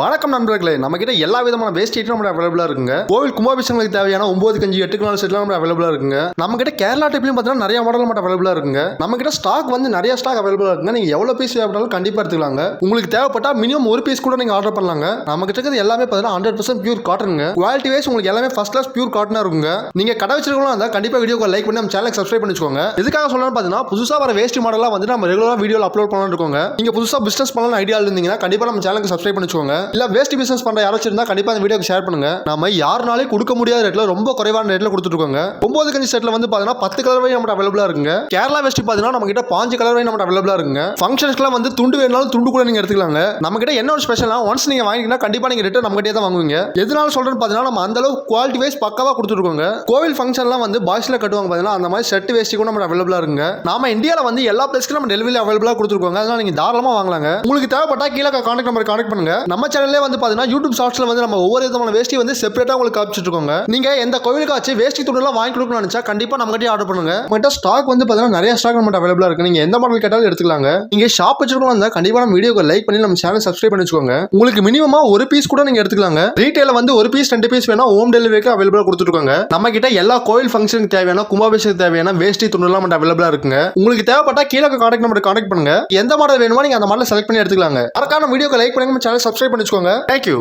வணக்கம் நண்பர்களே நம்ம கிட்ட எல்லா விதமான வேஸ்ட் ஐட்டும் நம்ம அவைலபிளா இருக்குங்க. கோவில் கும்பாபிஷங்களுக்கு தேவையான ஒன்பது கஞ்சி எட்டு நாலு செட்லாம் நம்ம அவைலபிளா இருக்குங்க. நம்ம கிட்ட கேரளா டைப்லயும் பார்த்தீங்கன்னா நிறைய மாடல் மட்டும் அவைலபிளா இருக்குங்க. நம்ம கிட்ட ஸ்டாக் வந்து நிறைய ஸ்டாக் அவைலபிளா இருக்குங்க. நீங்க எவ்வளவு பீஸ் தேவைப்பட்டாலும் கண்டிப்பா எடுத்துக்கலாங்க. உங்களுக்கு தேவைப்பட்டா மினிமம் ஒரு பீஸ் கூட நீங்க ஆர்டர் பண்ணலாங்க. நம்ம கிட்ட இருக்கிறது எல்லாமே பார்த்தீங்கன்னா ஹண்ட்ரட் பர்சன்ட் பியூர் காட்டனுங்க குவாலிட்டி வைஸ் உங்களுக்கு எல்லாமே ஃபர்ஸ்ட் கிளாஸ் பியூர் காட்டனா இருக்குங்க. நீங்க கடை வச்சிருக்கலாம் இருந்தா கண்டிப்பா வீடியோ லைக் பண்ணி நம்ம சேனலுக்கு சப்ஸ்கிரைப் பண்ணிக்கோங்க இதுக்காக எதுக்காக சொல்லணும்னு பார்த்தீங்கன்னா புதுசா வர வேஸ்ட் மாடலாம் வந்து நம்ம ரெகுலரா வீடியோவில் அப்லோட் பண்ணலாம்னு இருக்கோங்க. நீங்க புதுசா பிசினஸ் பண்ணலாம் ஐடியா இருந்தீங்கன்னா கண்டிப்பா நம்ம சேனலுக்கு சப்ஸ்கிரைப் பண்ணிக்கோங்க இல்ல வேஸ்ட் பிசினஸ் பண்ற யாராச்சும் இருந்தா கண்டிப்பா இந்த வீடியோக்கு ஷேர் பண்ணுங்க. நம்ம யாருனாலே கொடுக்க முடியாத ரேட்ல ரொம்ப குறைவான ரேட்ல கொடுத்துருக்கோங்க ஒம்பது ஒன்பது கஞ்சி செட்ல வந்து பாத்தீங்கன்னா பத்து கலர் வரை நம்ம அவைலபிளா இருக்குங்க. கேரளா வேஸ்ட் பாத்தீங்கன்னா நம்ம கிட்ட பாஞ்சு கலர் வரை நம்ம அவைலபிளா இருக்குங்க. ஃபங்க்ஷன்ஸ்க்குலாம் வந்து துண்டு வேணாலும் துண்டு கூட நீங்க எடுத்துக்கலாங்க. நம்ம கிட்ட என்ன ஒரு ஸ்பெஷலா ஒன்ஸ் நீங்க வாங்கினா கண்டிப்பா நீங்க ரிட்டர்ன் நம்ம கிட்டே தான் வாங்குவீங்க. எதனால சொல்கிறேன்னு பாத்தீங்கன்னா நம்ம அந்த அளவுக்கு குவாலிட்டி வைஸ் பக்காவா கொடுத்துருக்கோங்க கோவில் ஃபங்க்ஷன்லாம் வந்து பாய்ஸ்ல கட்டுவாங்க பாத்தீங்கன்னா அந்த மாதிரி செட் வேஸ்ட் கூட நம்ம அவைலபிளா இருக்குங்க. நாம இந்தியால வந்து எல்லா பிளேஸ்க்கும் நம்ம டெலிவரி அவைலபிளா கொடுத்துருக்கோங்க. அதனால நீங்க தாராளமா வாங்கலாங்க. உங்களுக்கு தேவைப்பட்டா கீழே கான்டாக்ட் நம்பர் கான்டாக்ட் பண்ணுங்க. நம்ம சேனல்லே வந்து பாத்தீங்கன்னா யூடியூப் ஷார்ட்ஸ்ல வந்து நம்ம ஒவ்வொரு விதமான வேஷ்டி வந்து செப்பரேட்டா உங்களுக்கு காமிச்சிட்டு இருக்கோங்க. நீங்க எந்த கோவிலுக்காச்சு வேஷ்டி துண்டுலாம் வாங்கி கொடுக்கணும்னு நினைச்சா கண்டிப்பா நம்ம கிட்டே ஆர்டர் பண்ணுங்க. நம்மகிட்ட ஸ்டாக் வந்து பார்த்தீங்கன்னா நிறைய ஸ்டாக் நம்ம அவைலபிளா இருக்கு. நீங்க எந்த மாடல் கேட்டாலும் எடுத்துக்கலாங்க. நீங்க ஷாப் வச்சிருக்கோம் இருந்தால் கண்டிப்பா நம்ம வீடியோக்கு லைக் பண்ணி நம்ம சேனல் சப்ஸ்கிரைப் பண்ணி வச்சுக்கோங்க. உங்களுக்கு மினிமமா ஒரு பீஸ் கூட நீங்க எடுத்துக்கலாங்க. ரீட்டைல வந்து ஒரு பீஸ் ரெண்டு பீஸ் வேணா ஹோம் டெலிவரிக்கு அவைலபிளா கொடுத்துருக்காங்க நம்ம கிட்ட எல்லா கோயில் ஃபங்க்ஷனுக்கு தேவையான கும்பாபிஷேகத்துக்கு தேவையான வேஷ்டி துணிலாம் நம்ம அவைலபிளா இருக்குங்க. உங்களுக்கு தேவைப்பட்டா கீழே கான்டாக்ட் நம்பர் கான்டாக்ட் பண்ணுங்க. எந்த மாடல் வேணுமோ நீங்க அந்த மாடல் செலக்ட் பண்ணி எடுத்துக்கலாங்க. அதற்கான வீடியோக்கு லைக் பண்ணுங்க சேனல் சப்ஸ்கிரைப் பண்ணி வச்சுக்கோங்க. தேங்க்யூ